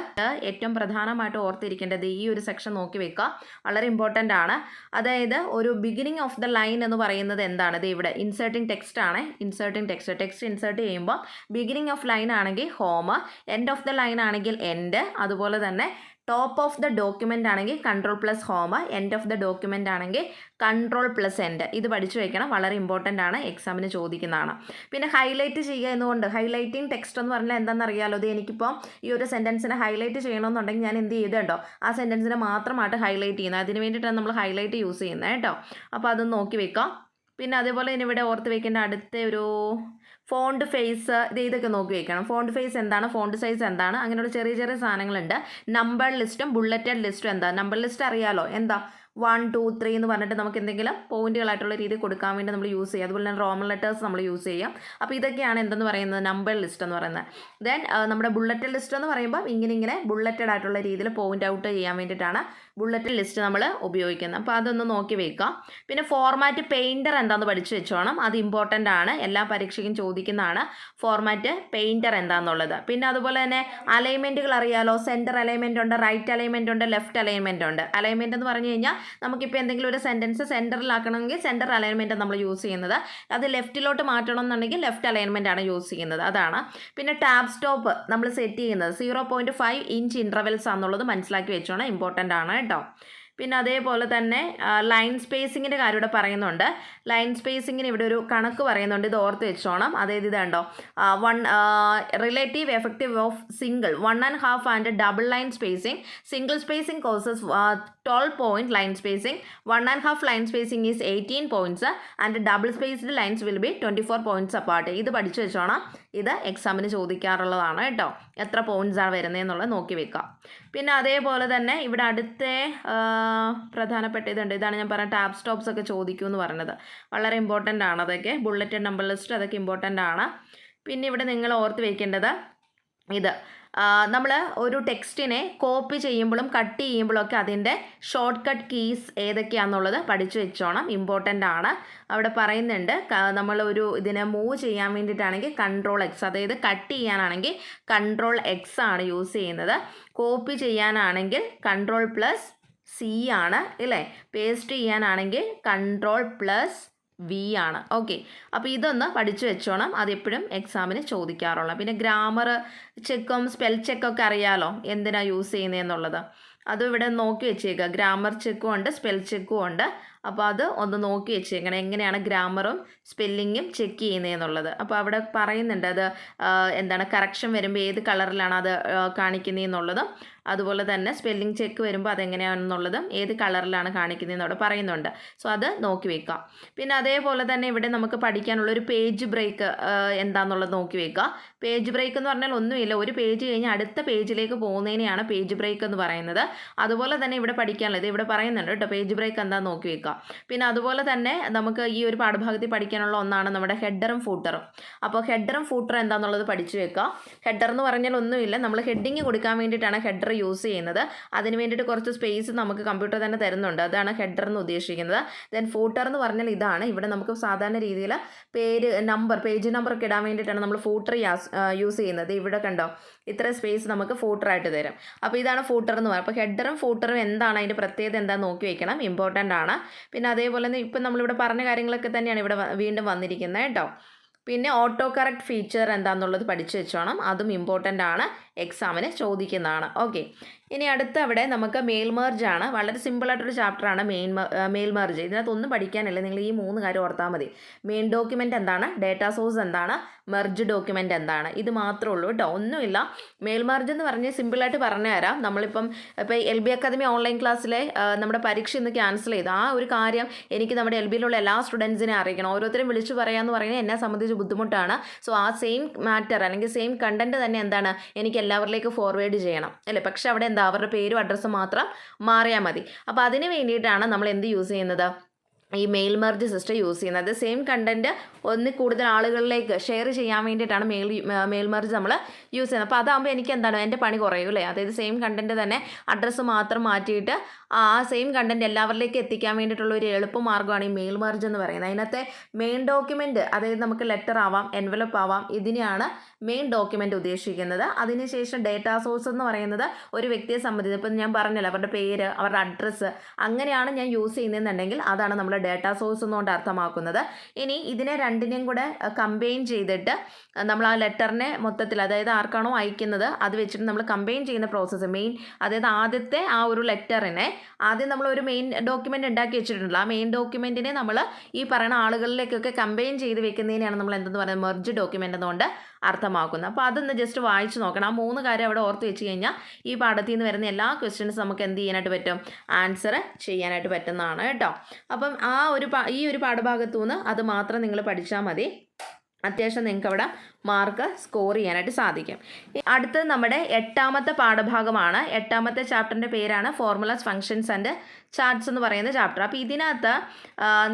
ഏറ്റവും പ്രധാനമായിട്ട് ഓർത്തിരിക്കേണ്ടത് ഈ ഒരു സെക്ഷൻ നോക്കി വെക്കുക. വളരെ ഇമ്പോർട്ടന്റ് ആണ്. അതായത് ഒരു ബിഗിനിങ് ഓഫ് ദ ലൈൻ എന്ന് പറയുന്നത് എന്താണ്? ഇത് ഇവിടെ ഇൻസേർട്ടിംഗ് ടെക്സ്റ്റ് ആണ്. ഇൻസേർട്ടിംഗ് ടെക്സ്റ്റ് ടെക്സ്റ്റ് ഇൻസേർട്ട് ചെയ്യുമ്പോൾ ബിഗിനിങ് ഓഫ് ലൈൻ ആണെങ്കിൽ home end of the line ആണെങ്കിൽ എൻഡ് അതുപോലെ തന്നെ ടോപ്പ് ഓഫ് ദ ഡോക്യുമെന്റ് ആണെങ്കിൽ control plus home end of the document ആണെങ്കിൽ കൺട്രോൾ പ്ലസ് എൻഡ് ഇത് പഠിച്ചു വയ്ക്കണം വളരെ ഇമ്പോർട്ടന്റ് ആണ്. എക്സാമിന് ചോദിക്കുന്നതാണ്. പിന്നെ ഹൈലൈറ്റ് ചെയ്യുക എന്നുകൊണ്ട് ഹൈലൈറ്റിംഗ് ടെക്സ്റ്റ് എന്ന് പറഞ്ഞാൽ എന്താണെന്ന് അറിയാമല്ലോ ഇത് എനിക്കിപ്പോൾ ഈ ഒരു സെന്റൻസിനെ ഹൈലൈറ്റ് ചെയ്യണമെന്നുണ്ടെങ്കിൽ ഞാൻ എന്ത് ചെയ്തുണ്ടോ? ആ സെന്റൻസിനെ മാത്രമായിട്ട് ഹൈലൈറ്റ് ചെയ്യുന്നത്. അതിന് വേണ്ടിയിട്ടാണ് നമ്മൾ ഹൈലൈറ്റ് യൂസ് ചെയ്യുന്നത് കേട്ടോ. അപ്പോൾ അതൊന്ന് നോക്കി വെക്കാം. പിന്നെ അതേപോലെ ഇനി ഇവിടെ ഓർത്ത് വെക്കേണ്ട അടുത്ത ഒരു ഫോണ്ട് ഫേസ് ഇത് ഇതൊക്കെ നോക്കി വയ്ക്കണം ഫോണ്ട് ഫേസ് എന്താണ്? ഫോണ്ട് സൈസ് എന്താണ്? അങ്ങനെയുള്ള ചെറിയ ചെറിയ സാധനങ്ങളുണ്ട്. നമ്പർ ലിസ്റ്റും ബുള്ളറ്റഡ് ലിസ്റ്റും എന്താ? നമ്പർ ലിസ്റ്റ് അറിയാലോ? എന്താ? വൺ ടു ത്രീ എന്ന് പറഞ്ഞിട്ട് നമുക്ക് എന്തെങ്കിലും പോയിന്റുകളായിട്ടുള്ള രീതി കൊടുക്കാൻ വേണ്ടി നമ്മൾ യൂസ് ചെയ്യാം. അതുപോലെ തന്നെ റോമൻ ലെറ്റേഴ്സ് നമ്മൾ യൂസ് ചെയ്യാം. അപ്പോൾ ഇതൊക്കെയാണ് എന്തെന്ന് പറയുന്നത്? നമ്പർ ലിസ്റ്റ് എന്ന് പറയുന്നത്. ദെൻ നമ്മുടെ ബുള്ളറ്റ് ലിസ്റ്റ് എന്ന് പറയുമ്പോൾ ഇങ്ങനെ ഇങ്ങനെ ബുള്ളറ്റഡ് ആയിട്ടുള്ള രീതിയിൽ പോയിന്റ് ഔട്ട് ചെയ്യാൻ വേണ്ടിയിട്ടാണ് ബുള്ളറ്റ് ലിസ്റ്റ് നമ്മൾ ഉപയോഗിക്കുന്നത്. അപ്പോൾ അതൊന്ന് നോക്കി വെക്കാം. പിന്നെ ഫോർമാറ്റ് പെയിന്റർ എന്താണെന്ന് പഠിച്ചു വെച്ചോണം. അത് ഇമ്പോർട്ടന്റ് ആണ്. എല്ലാ പരീക്ഷയ്ക്കും ചോദിക്കുന്നതാണ് ഫോർമാറ്റ് പെയിന്റർ എന്താണെന്നുള്ളത് പിന്നെ അതുപോലെ തന്നെ അലൈൻമെന്റുകൾ അറിയാലോ? സെന്റർ അലൈൻമെന്റ് ഉണ്ട് റൈറ്റ് അലൈൻമെന്റ് ഉണ്ട് ലെഫ്റ്റ് അലൈൻമെന്റ് ഉണ്ട്. അലൈൻമെന്റ് എന്ന് പറഞ്ഞു കഴിഞ്ഞാൽ നമുക്കിപ്പോൾ എന്തെങ്കിലും ഒരു സെന്റൻസ് സെന്ററിലാക്കണമെങ്കിൽ സെന്റർ അലൈൻമെന്റ് നമ്മൾ യൂസ് ചെയ്യുന്നത്. അത് ലെഫ്റ്റിലോട്ട് മാറ്റണം എന്നുണ്ടെങ്കിൽ ലെഫ്റ്റ് അലൈൻമെന്റ് ആണ് യൂസ് ചെയ്യുന്നത്. അതാണ്. പിന്നെ ടാബ് സ്റ്റോപ്പ് നമ്മൾ സെറ്റ് ചെയ്യുന്നത്. Zero point five inch intervals ആണെന്നുള്ളത് മനസ്സിലാക്കി വെച്ചോണം. ഇമ്പോർട്ടന്റ് ആണ് കേട്ടോ. പിന്നെ അതേപോലെ തന്നെ ലൈൻ സ്പേസിങ്ങിന്റെ കാര്യം ഇവിടെ പറയുന്നുണ്ട്. ലൈൻ സ്പേസിങ്ങിന് ഇവിടെ ഒരു കണക്ക് പറയുന്നുണ്ട്. ഇത് ഓർത്ത് വെച്ചോണം. അതായത് ഇതുണ്ടോ. One relative effective of single one and half and double line spacing single spacing causes twelve point line spacing one and half line spacing is eighteen points and double spaced lines will be twenty four points apart ഇത് പഠിച്ചു വെച്ചോണം. ഇത് എക്സാമിന് ചോദിക്കാറുള്ളതാണ് കേട്ടോ. എത്ര points ആണ് വരുന്നതെന്നുള്ളത് നോക്കി വെക്കുക പിന്നെ അതേപോലെ തന്നെ ഇവിടെ അടുത്ത പ്രധാനപ്പെട്ട ഇതുണ്ട്. ഇതാണ് ഞാൻ പറഞ്ഞ ടാബ് സ്റ്റോപ്സ് ഒക്കെ ചോദിക്കൂ എന്ന് പറഞ്ഞത്. വളരെ ഇമ്പോർട്ടന്റ് ആണ് അതൊക്കെ. ബുള്ളറ്റ് നമ്പർ ലിസ്റ്റ് അതൊക്കെ ഇമ്പോർട്ടന്റ് ആണ്. പിന്നെ ഇവിടെ നിങ്ങൾ ഓർത്ത് വയ്ക്കേണ്ടത് ഇത്. നമ്മൾ ഒരു ടെക്സ്റ്റിനെ കോപ്പി ചെയ്യുമ്പോഴും കട്ട് ചെയ്യുമ്പോഴും ഒക്കെ അതിന്റെ ഷോർട്ട് കട്ട് കീസ് ഏതൊക്കെയാണെന്നുള്ളത് പഠിച്ചു വെച്ചോണം. ഇമ്പോർട്ടന്റ് ആണ്. അവിടെ പറയുന്നുണ്ട് നമ്മൾ ഒരു ഇതിനെ മൂവ് ചെയ്യാൻ വേണ്ടിയിട്ടാണെങ്കിൽ കൺട്രോൾ എക്സ് അതായത് കട്ട് ചെയ്യാനാണെങ്കിൽ കൺട്രോൾ എക്സ് ആണ് യൂസ് ചെയ്യുന്നത്. കോപ്പി ചെയ്യാനാണെങ്കിൽ കൺട്രോൾ പ്ലസ് സി ആണ് ഇല്ലേ? പേസ്റ്റ് ചെയ്യാനാണെങ്കിൽ കൺട്രോൾ പ്ലസ് വി ആണ്. ഓക്കെ അപ്പോൾ ഇതൊന്ന് പഠിച്ചു വെച്ചോണം. അതെപ്പോഴും എക്സാമിന് ചോദിക്കാറുള്ള. പിന്നെ ഗ്രാമർ ചെക്കും സ്പെൽ ചെക്കൊക്കെ അറിയാലോ എന്തിനാണ് യൂസ് ചെയ്യുന്നതെന്നുള്ളത് അതും ഇവിടെ നോക്കി വെച്ചേക്കുക ഗ്രാമർ ചെക്കും ഉണ്ട് സ്പെൽ ചെക്കും ഉണ്ട്. അപ്പോൾ അത് ഒന്ന് നോക്കി വെച്ചേക്കണം. എങ്ങനെയാണ് ഗ്രാമറും സ്പെല്ലിങ്ങും ചെക്ക് ചെയ്യുന്നതെന്നുള്ളത് അപ്പോൾ അവിടെ പറയുന്നുണ്ട് അത് എന്താണ് കറക്ഷൻ വരുമ്പോൾ ഏത് കളറിലാണ് അത് കാണിക്കുന്നതെന്നുള്ളതും അതുപോലെ തന്നെ സ്പെല്ലിംഗ് ചെക്ക് വരുമ്പോൾ അതെങ്ങനെയാണെന്നുള്ളതും ഏത് കളറിലാണ് കാണിക്കുന്നതെന്നവിടെ പറയുന്നുണ്ട്. സോ അത് നോക്കി വെക്കാം. പിന്നെ അതേപോലെ തന്നെ ഇവിടെ നമുക്ക് പഠിക്കാനുള്ള ഒരു പേജ് ബ്രേക്ക് എന്താണെന്നുള്ളത് നോക്കി വെക്കുക പേജ് ബ്രേക്ക് എന്ന് പറഞ്ഞാൽ ഒന്നുമില്ല ഒരു പേജ് കഴിഞ്ഞ് അടുത്ത പേജിലേക്ക് പോകുന്നതിനെയാണ് പേജ് ബ്രേക്ക് എന്ന് പറയുന്നത്. അതുപോലെ തന്നെ ഇവിടെ പഠിക്കാനുള്ളത്. ഇവിടെ പറയുന്നുണ്ട് കേട്ടോ പേജ് ബ്രേക്ക് എന്താണെന്ന് നോക്കി വെക്കുക പിന്നെ അതുപോലെ തന്നെ നമുക്ക് ഈ ഒരു പാഠഭാഗത്തിൽ പഠിക്കാനുള്ള ഒന്നാണ് നമ്മുടെ ഹെഡറും ഫൂട്ടറും അപ്പോൾ ഹെഡറും ഫൂട്ടറും എന്താണെന്നുള്ളത് പഠിച്ചു വെക്കുക ഹെഡർ എന്ന് പറഞ്ഞാൽ ഒന്നുമില്ല നമ്മൾ ഹെഡിങ് കൊടുക്കാൻ വേണ്ടിയിട്ടാണ് ഹെഡർ യൂസ് ചെയ്യുന്നത്. അതിന് വേണ്ടിയിട്ട് കുറച്ച് സ്പേസ് നമുക്ക് കമ്പ്യൂട്ടർ തന്നെ തരുന്നുണ്ട്. അതാണ് ഹെഡർ എന്ന് ഉദ്ദേശിക്കുന്നത്. ദെൻ ഫൂട്ടർ എന്ന് പറഞ്ഞാൽ ഇതാണ്. ഇവിടെ നമുക്ക് സാധാരണ രീതിയിൽ പേര് നമ്പർ പേജ് നമ്പർ ഒക്കെ ഇടാൻ വേണ്ടിയിട്ടാണ് നമ്മൾ ഫൂട്ടർ യൂസ് ചെയ്യുന്നത്. ഇവിടെ കണ്ടോ? ഇത്ര സ്പേസ് നമുക്ക് ഫൂട്ടറായിട്ട് തരും. അപ്പോൾ ഇതാണ് ഫൂട്ടർ എന്ന് പറയുന്നത്. അപ്പോൾ ഹെഡറും ഫൂട്ടറും എന്താണ്? അതിന്റെ പ്രത്യേകത എന്താണെന്ന് നോക്കി വയ്ക്കണം ഇമ്പോർട്ടന്റ് ആണ്. പിന്നെ അതേപോലെ തന്നെ ഇപ്പം നമ്മളിവിടെ പറഞ്ഞ കാര്യങ്ങളൊക്കെ തന്നെയാണ് ഇവിടെ വീണ്ടും വന്നിരിക്കുന്നത് കേട്ടോ. പിന്നെ ഓട്ടോ കറക്റ്റ് ഫീച്ചർ എന്താണെന്നുള്ളത് പഠിച്ചു വെച്ചോണം. അതും ഇമ്പോർട്ടന്റ് ആണ്. എക്സാമിന് ചോദിക്കുന്നതാണ്. ഓക്കെ ഇനി അടുത്ത അവിടെ നമുക്ക് മെയിൽ ആണ്. വളരെ സിമ്പിളായിട്ടൊരു ചാപ്റ്ററാണ് മെയിൻ മെയിൽ മെർജ് ഇതിനകത്തൊന്നും പഠിക്കാനില്ല. നിങ്ങൾ ഈ മൂന്ന് കാര്യം ഓർത്താൽ മതി. മെയിൻ ഡോക്യുമെന്റ് എന്താണ്? ഡേറ്റാ സോഴ്സ് എന്താണ്? മെർജ് ഡോക്യുമെന്റ് എന്താണ്? ഇത് മാത്രമേ ഉള്ളൂ കേട്ടോ. ഒന്നുമില്ല. മെയിൽ എന്ന് പറഞ്ഞ് സിമ്പിളായിട്ട് പറഞ്ഞു തരാം. നമ്മളിപ്പം ഇപ്പോൾ എൽ ബി അക്കാദമി ഓൺലൈൻ ക്ലാസ്സിലെ നമ്മുടെ പരീക്ഷ ഇന്ന് ക്യാൻസൽ ചെയ്തു. ആ ഒരു കാര്യം എനിക്ക് നമ്മുടെ എൽ ബിയിലുള്ള എല്ലാ സ്റ്റുഡൻസിനെ അറിയിക്കണം. ഓരോരുത്തരും വിളിച്ചു പറയാമെന്ന് പറയുന്നത് എന്നെ സംബന്ധിച്ച് ബുദ്ധിമുട്ടാണ്. സോ ആ സെയിം മാറ്റർ അല്ലെങ്കിൽ സെയിം കണ്ടന്റ് തന്നെ എന്താണ്? എനിക്ക് എല്ലാവരിലേക്ക് ഫോർവേഡ് ചെയ്യണം. അല്ലേ? പക്ഷേ അവിടെ എന്താ അവരുടെ പേരും അഡ്രസ്സും മാത്രം മാറിയാൽ മതി. അപ്പോൾ അതിന് വേണ്ടിയിട്ടാണ് നമ്മൾ എന്ത് യൂസ് ചെയ്യുന്നത്? ഈ മെയിൽ മെർജ് സിസ്റ്റം യൂസ് ചെയ്യുന്നത്. സെയിം കണ്ടന്റ് ഒന്നിൽ കൂടുതൽ ആളുകളിലേക്ക് ഷെയർ ചെയ്യാൻ വേണ്ടിയിട്ടാണ് മെയിൽ മെയിൽ മെർജ് നമ്മൾ യൂസ് ചെയ്യുന്നത്. അപ്പോൾ അതാകുമ്പോൾ എനിക്ക് എന്താണ്? എന്റെ പണി കുറയും അല്ലേ? അതായത് സെയിം കണ്ടന്റ് തന്നെ അഡ്രസ്സ് മാത്രം മാറ്റിയിട്ട് ആ സെയിം കണ്ടന്റ് എല്ലാവരിലേക്ക് എത്തിക്കാൻ വേണ്ടിയിട്ടുള്ള ഒരു എളുപ്പ മാർഗമാണ് ഈ മെയിൽ മെർജ് എന്ന് പറയുന്നത്. അതിനകത്തെ മെയിൻ ഡോക്യുമെന്റ് അതായത് നമുക്ക് ലെറ്റർ ആവാം എൻവലപ്പ് ആവാം ഇതിനെയാണ് മെയിൻ ഡോക്യുമെന്റ് ഉദ്ദേശിക്കുന്നത്. അതിനുശേഷം ഡേറ്റാ സോഴ്സ് എന്ന് പറയുന്നത് ഒരു വ്യക്തിയെ സംബന്ധിച്ച് ഇപ്പം ഞാൻ പറഞ്ഞല്ലോ അവരുടെ പേര് അവരുടെ അഡ്രസ്സ് അങ്ങനെയാണ് ഞാൻ യൂസ് ചെയ്യുന്നതെന്നുണ്ടെങ്കിൽ അതാണ് നമ്മൾ ഡേറ്റാ സോഴ്സ് എന്നുകൊണ്ട് അർത്ഥമാക്കുന്നത്. ഇനി ഇതിനെ രണ്ടിനെയും കൂടെ കമ്പൈൻ ചെയ്തിട്ട് നമ്മൾ ആ ലെറ്ററിനെ മൊത്തത്തിൽ അതായത് ആർക്കാണോ അയക്കുന്നത് അത് വെച്ചിട്ട് നമ്മൾ കമ്പൈൻ ചെയ്യുന്ന പ്രോസസ്സ് മെയിൻ അതായത് ആദ്യത്തെ ആ ഒരു ലെറ്ററിനെ ആദ്യം നമ്മൾ ഒരു മെയിൻ ഡോക്യുമെന്റ് ഉണ്ടാക്കി വെച്ചിട്ടുണ്ടല്ലോ. ആ മെയിൻ ഡോക്യുമെന്റിനെ നമ്മൾ ഈ പറയുന്ന ആളുകളിലേക്കൊക്കെ കമ്പൈൻ ചെയ്ത് വെക്കുന്നതിനെയാണ് നമ്മൾ എന്തെന്ന് പറയുന്നത്? മെർജ് ഡോക്യുമെന്റ് എന്നുകൊണ്ട് അർത്ഥമാക്കുന്നത്. അപ്പോൾ അതൊന്ന് ജസ്റ്റ് വായിച്ച് നോക്കണം. ആ മൂന്ന് കാര്യം അവിടെ ഓർത്ത് വെച്ച് കഴിഞ്ഞാൽ ഈ പാഠത്തിൽ നിന്ന് വരുന്ന എല്ലാ ക്വസ്റ്റ്യൻസ് നമുക്ക് എന്ത് ചെയ്യാനായിട്ട് പറ്റും? ആൻസർ ചെയ്യാനായിട്ട് പറ്റുന്നതാണ് കേട്ടോ. അപ്പം ആ ഒരു ഈ ഒരു പാഠഭാഗത്തു നിന്ന് അത് മാത്രം നിങ്ങൾ പഠിച്ചാൽ മതി. അത്യാവശ്യം നിങ്ങൾക്ക് അവിടെ മാർക്ക് സ്കോർ ചെയ്യാനായിട്ട് സാധിക്കും. അടുത്തത് നമ്മുടെ എട്ടാമത്തെ പാഠഭാഗമാണ്. എട്ടാമത്തെ ചാപ്റ്ററിന്റെ പേരാണ് ഫോർമുലാസ് ഫംഗ്ഷൻസ് ആൻഡ് ചാർട്ട്സ് എന്ന് പറയുന്ന ചാപ്റ്റർ അപ്പോൾ ഇതിനകത്ത്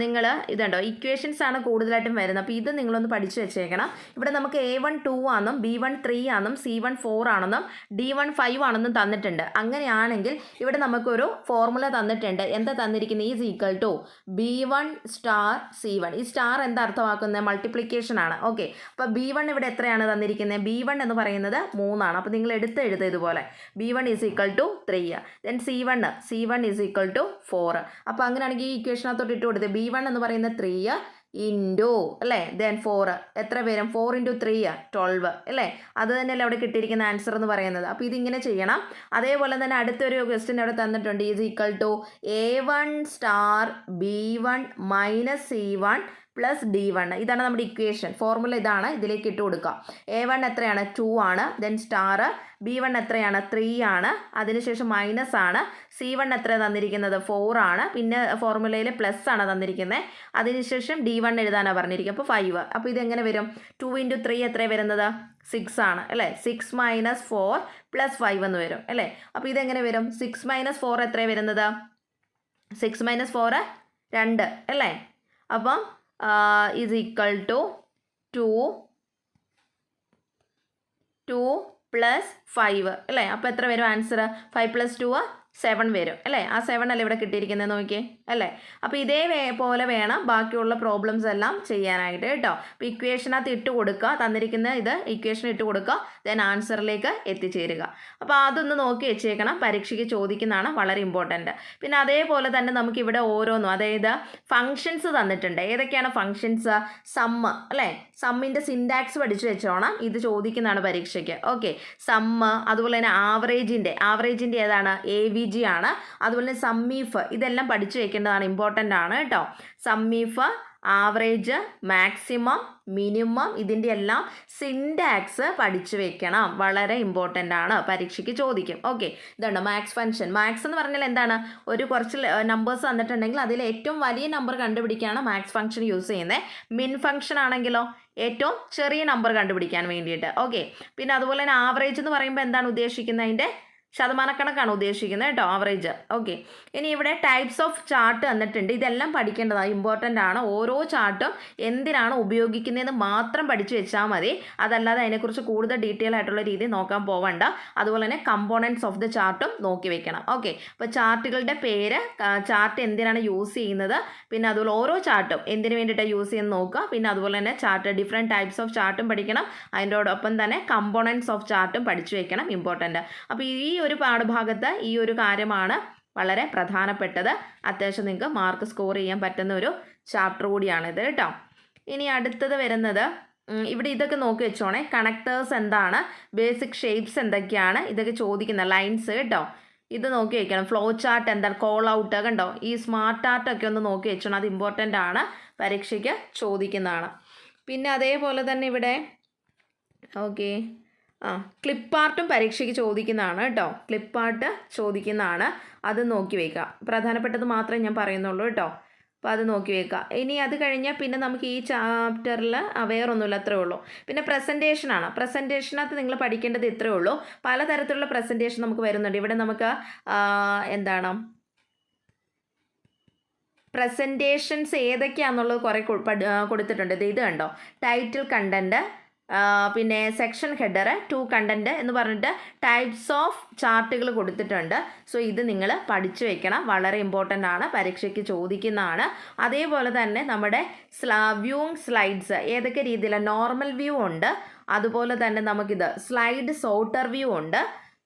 നിങ്ങൾ ഇതുണ്ടോ? ഇക്വേഷൻസ് ആണ് കൂടുതലായിട്ടും വരുന്നത്. അപ്പോൾ ഇത് നിങ്ങളൊന്ന് പഠിച്ചു വെച്ചേക്കണം. ഇവിടെ നമുക്ക് എ വൺ ടു ആണെന്നും ബി വൺ ത്രീ ആണെന്നും സി വൺ ഫോർ ആണെന്നും ഡി വൺ ഫൈവ് ആണെന്നും തന്നിട്ടുണ്ട്. അങ്ങനെയാണെങ്കിൽ ഇവിടെ നമുക്കൊരു ഫോർമുല തന്നിട്ടുണ്ട്. എന്താ തന്നിരിക്കുന്നത് is equal to B one star C one ഈ സ്റ്റാർ എന്താ അർത്ഥമാക്കുന്നത്? മൾട്ടിപ്ലിക്കേഷൻ ആണ്. ഓക്കെ അപ്പോൾ ബി വൺ ഇവിടെ എത്രയാണ് തന്നിരിക്കുന്നത്? ബി വൺ എന്ന് പറയുന്നത് മൂന്നാണ്. അപ്പോൾ നിങ്ങൾ എടുത്ത് എഴുതുക ഇതുപോലെ. B one is equal to three then C one C one is equal to four അപ്പോൾ അങ്ങനെയാണെങ്കിൽ ഈ ഇക്വേഷനകത്തോട്ട് ഇട്ട് കൊടുത്തത് ബി വൺ എന്ന് പറയുന്നത് ത്രീ ഇന്റു അല്ലേ? ദെൻ ഫോർ എത്ര പേരും ഫോർ ഇന്റു ത്രീ ട്വൽവ് അല്ലേ? അത് തന്നെയല്ലേ അവിടെ കിട്ടിയിരിക്കുന്ന ആൻസർ എന്ന് പറയുന്നത്. അപ്പോൾ ഇതിങ്ങനെ ചെയ്യണം. അതേപോലെ തന്നെ അടുത്തൊരു ക്വസ്റ്റ്യൻ അവിടെ തന്നിട്ടുണ്ട്. Is equal to A one star B one minus C one plus D one. ഇതാണ് നമ്മുടെ ഇക്വേഷൻ. ഫോർമുല ഇതാണ്. ഇതിലേക്ക് ഇട്ട് കൊടുക്കുക എ വൺ എത്രയാണ്? ടു ആണ്. ദെൻ സ്റ്റാർ ബി വൺ എത്രയാണ്? ത്രീ ആണ്. അതിനുശേഷം മൈനസ് ആണ്. സി വൺ എത്ര തന്നിരിക്കുന്നത്? ഫോർ ആണ്. പിന്നെ ഫോർമുലയിൽ പ്ലസ് ആണ് തന്നിരിക്കുന്നത്. അതിനുശേഷം ഡി വൺ എഴുതാനാണ് പറഞ്ഞിരിക്കുക അപ്പോൾ ഫൈവ്. അപ്പോൾ ഇതെങ്ങനെ വരും? ടു ഇന്റു ത്രീ എത്ര വരുന്നത്? സിക്സ് ആണ്. അല്ലേ? Six minus four plus five എന്ന് വരും. അല്ലേ? അപ്പോൾ ഇതെങ്ങനെ വരും? സിക്സ് മൈനസ് ഫോർ എത്ര വരുന്നത്? സിക്സ് മൈനസ് ഫോർ രണ്ട്. അല്ലേ? അപ്പം is equal to two two plus five അല്ലേ? അപ്പോൾ എത്ര വരും answer five plus two seven വരും. അല്ലേ? ആ സെവൻ അല്ലേ ഇവിടെ കിട്ടിയിരിക്കുന്നത് നോക്കിയേ. അല്ലേ? അപ്പോൾ ഇതേ പോലെ വേണം ബാക്കിയുള്ള പ്രോബ്ലംസ് എല്ലാം ചെയ്യാനായിട്ട് കേട്ടോ. അപ്പോൾ ഇക്വേഷനകത്ത് ഇട്ട് കൊടുക്കുക. തന്നിരിക്കുന്ന ഇത് ഇക്വേഷൻ ഇട്ട് കൊടുക്കുക. ദെൻ ആൻസറിലേക്ക് എത്തിച്ചേരുക. അപ്പോൾ അതൊന്ന് നോക്കി വെച്ചേക്കണം. പരീക്ഷയ്ക്ക് ചോദിക്കുന്നതാണ് വളരെ ഇമ്പോർട്ടന്റ് പിന്നെ അതേപോലെ തന്നെ നമുക്കിവിടെ ഓരോന്നും അതായത് ഫങ്ഷൻസ് തന്നിട്ടുണ്ട്. ഏതൊക്കെയാണ് ഫങ്ഷൻസ് സമ്മ് അല്ലേ? സമ്മിന്റെ സിൻഡാക്സ് പഠിച്ചു വെച്ചോണം. ഇത് ചോദിക്കുന്നതാണ് പരീക്ഷയ്ക്ക്. ഓക്കെ സമ്മ് അതുപോലെ തന്നെ ആവറേജിന്റെ ആവറേജിന്റെ ഏതാണ്? എ വി ജി ആണ്. അതുപോലെ തന്നെ സമ്മീഫ് ഇതെല്ലാം പഠിച്ചു വെക്കേണ്ടതാണ് ഇമ്പോർട്ടന്റ് ആണ് കേട്ടോ. സമ്മീഫ് ആവറേജ് മാക്സിമം മിനിമം ഇതിന്റെ എല്ലാം സിൻഡാക്സ് പഠിച്ചു വെക്കണം. വളരെ ഇമ്പോർട്ടന്റ് ആണ്. പരീക്ഷയ്ക്ക് ചോദിക്കും. ഓക്കെ ഇതുണ്ട്. മാക്സ് ഫംഗ്ഷൻ മാക്സ് എന്ന് പറഞ്ഞാൽ എന്താണ്? ഒരു കുറച്ച് നമ്പേഴ്സ് തന്നിട്ടുണ്ടെങ്കിൽ അതിൽ ഏറ്റവും വലിയ നമ്പർ കണ്ടുപിടിക്കാനാണ് മാക്സ് ഫംഗ്ഷൻ യൂസ് ചെയ്യുന്നത് മിൻ ഫംഗ്ഷൻ ആണെങ്കിലോ? ഏറ്റവും ചെറിയ നമ്പർ കണ്ടുപിടിക്കാൻ വേണ്ടിയിട്ട്. ഓക്കെ പിന്നെ അതുപോലെ തന്നെ ആവറേജ് എന്ന് പറയുമ്പോൾ എന്താണ് ഉദ്ദേശിക്കുന്നത് അതിന്റെ ശതമാനക്കണക്കാണ് ഉദ്ദേശിക്കുന്നത് കേട്ടോ ആവറേജ് ഓക്കെ ഇനി ഇവിടെ ടൈപ്സ് ഓഫ് ചാർട്ട് തന്നിട്ടുണ്ട് ഇതെല്ലാം പഠിക്കേണ്ടതാണ് ഇമ്പോർട്ടന്റ് ആണ്. ഓരോ ചാർട്ടും എന്തിനാണ് ഉപയോഗിക്കുന്നതെന്ന് മാത്രം പഠിച്ചു വെച്ചാൽ മതി. അതല്ലാതെ അതിനെക്കുറിച്ച് കൂടുതൽ ഡീറ്റെയിൽ ആയിട്ടുള്ള രീതി നോക്കാൻ പോവണ്ട. അതുപോലെ തന്നെ കമ്പോണൻസ് ഓഫ് ദി ചാർട്ടും നോക്കി വെക്കണം. ഓക്കെ അപ്പോൾ ചാർട്ടുകളുടെ പേര് ചാർട്ട് എന്തിനാണ് യൂസ് ചെയ്യുന്നത്? പിന്നെ അതുപോലെ ഓരോ ചാർട്ടും എന്തിനു വേണ്ടിയിട്ടാണ് യൂസ് ചെയ്യുന്നത് നോക്കുക. പിന്നെ അതുപോലെ തന്നെ ചാർട്ട് ഡിഫറെന്റ് ടൈപ്സ് ഓഫ് ചാർട്ടും പഠിക്കണം. അതിന്റോടൊപ്പം തന്നെ കമ്പോണൻസ് ഓഫ് ചാർട്ടും പഠിച്ചു വെക്കണം. ഇമ്പോർട്ടന്റ് അപ്പോൾ ഈ ഒരു പാഠഭാഗത്ത് ഈ ഒരു കാര്യമാണ് വളരെ പ്രധാനപ്പെട്ടത്. അത്യാവശ്യം നിങ്ങൾക്ക് മാർക്ക് സ്കോർ ചെയ്യാൻ പറ്റുന്ന ഒരു ചാപ്റ്റർ കൂടിയാണിത് കേട്ടോ. ഇനി അടുത്തത് വരുന്നത് ഇവിടെ ഇതൊക്കെ നോക്കി വെച്ചോണേ. കണക്ടേഴ്സ് എന്താണ്? ബേസിക് ഷേപ്സ് എന്തൊക്കെയാണ്? ഇതൊക്കെ ചോദിക്കുന്ന ലൈൻസ് കേട്ടോ. ഇത് നോക്കി വയ്ക്കണം ഫ്ലോ ചാർട്ട് എന്താണ് കോൾ ഔട്ട് കണ്ടോ ഈ സ്മാർട്ട് ആർട്ട് ഒക്കെ ഒന്ന് നോക്കി വെച്ചോണം. അത് ഇമ്പോർട്ടന്റ് ആണ്. പരീക്ഷയ്ക്ക് ചോദിക്കുന്നതാണ്. പിന്നെ അതേപോലെ തന്നെ ഇവിടെ ഓക്കെ ആ ക്ലിപ്പാർട്ടും പരീക്ഷയ്ക്ക് ചോദിക്കുന്നതാണ് കേട്ടോ ക്ലിപ്പാർട്ട് ചോദിക്കുന്നതാണ്. അത് നോക്കി വയ്ക്കുക പ്രധാനപ്പെട്ടത് മാത്രമേ ഞാൻ പറയുന്നുള്ളൂ കേട്ടോ അപ്പോൾ അത് നോക്കി വെക്കുക ഇനി അത് കഴിഞ്ഞാൽ പിന്നെ നമുക്ക് ഈ ചാപ്റ്ററിൽ വേറൊന്നുമില്ല അത്രേ ഉള്ളൂ. പിന്നെ പ്രസന്റേഷനാണ് പ്രസന്റേഷനകത്ത് നിങ്ങൾ പഠിക്കേണ്ടത് ഇത്രേ ഉള്ളൂ. പലതരത്തിലുള്ള പ്രസന്റേഷൻ നമുക്ക് വരുന്നുണ്ട്. ഇവിടെ നമുക്ക് എന്താണ്? പ്രസന്റേഷൻസ് ഏതൊക്കെയാണെന്നുള്ളത് കുറേ കൊടുത്തിട്ടുണ്ട്. ഇത് കണ്ടോ? ടൈറ്റിൽ കണ്ടന്റ് പിന്നെ സെക്ഷൻ ഹെഡർ ടു കണ്ടന്റ് എന്ന് പറഞ്ഞിട്ട് ടൈപ്സ് ഓഫ് ചാർട്ടുകൾ കൊടുത്തിട്ടുണ്ട്. സോ ഇത് നിങ്ങൾ പഠിച്ചു വെക്കണം. വളരെ ഇമ്പോർട്ടന്റ് ആണ്. പരീക്ഷയ്ക്ക് ചോദിക്കുന്നതാണ്. അതേപോലെ തന്നെ നമ്മുടെ സ്ലാ വ്യൂയിങ് സ്ലൈഡ്സ് ഏതൊക്കെ രീതിയിലാണ് നോർമൽ വ്യൂ ഉണ്ട്. അതുപോലെ തന്നെ നമുക്കിത് സ്ലൈഡ് സോട്ടർ വ്യൂ ഉണ്ട്.